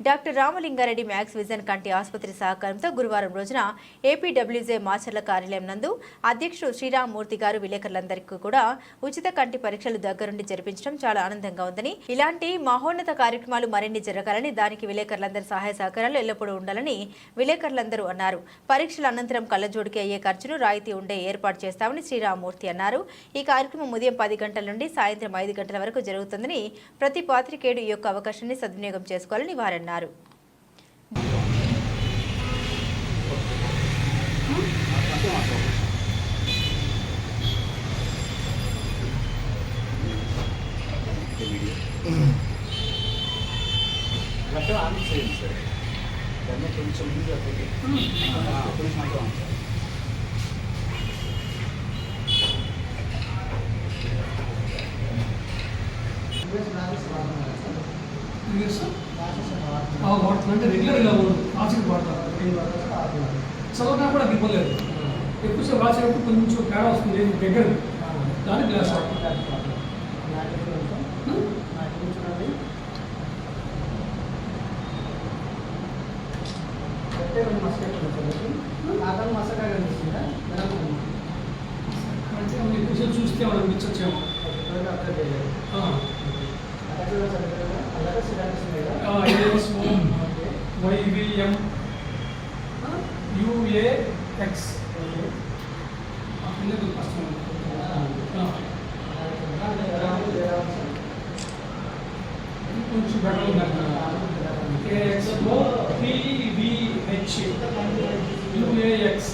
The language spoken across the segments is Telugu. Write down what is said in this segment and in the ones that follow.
డాక్టర్ రామలింగారెడ్డి మ్యాక్స్ విజన్ కంటి ఆసుపత్రి సహకారంతో గురువారం రోజున ఏపీడబ్ల్యూజే మాచర్ల కార్యాలయం నందు అధ్యక్షుడు శ్రీరామ్మూర్తి గారు విలేకరులందరికీ కూడా ఉచిత కంటి పరీక్షలు దగ్గరుండి జరిపించడం చాలా ఆనందంగా ఉందని ఇలాంటి మహోన్నత కార్యక్రమాలు మరిన్ని జరగాలని దానికి విలేకరులందరి సహాయ సహకారాలు ఎల్లప్పుడూ ఉండాలని విలేకరులందరూ అన్నారు. పరీక్షల అనంతరం కళ్ళజోడికి అయ్యే ఖర్చును రాయితీ ఉండే ఏర్పాటు చేస్తామని శ్రీరామ్మూర్తి అన్నారు. ఈ కార్యక్రమం ఉదయం పది గంటల నుండి సాయంత్రం ఐదు గంటల వరకు జరుగుతుందని ప్రతి పాత్రికేయుడు ఈ యొక్క అవకాశాన్ని సద్వినియోగం చేసుకోవాలని వారన్నారు లెక్క ఆన్ టూ ఇయర్స్ బాగా కొంచెం అంటే ఒకటి కొంచెం మాత్రం ఆన్ రెగ్యులర్గా రాసిన వాడతారు చదవడం కూడా నాకు ఇబ్బంది ఎక్కువసేపు రాసేటప్పుడు కొంచెం తేడా వస్తుంది. దగ్గర. దాని గ్లాస్ వాడతాం అంటే మనం ఎక్కువసేపు చూస్తే మనం అనిపించచ్చేమో అక్కడ వైవిఎం యుఏఎక్స్ పిల్లలు కష్టం ఆ, ఇది కొంచెం బెటర్ ఉందంట ఏఎక్స్ఓ పివిహెచ్ యుఏఎక్స్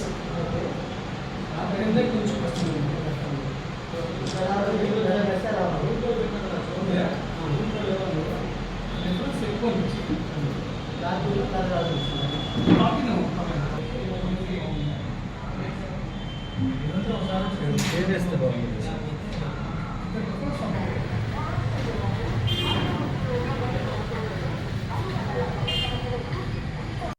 ఏం చేస్తే బాగుంది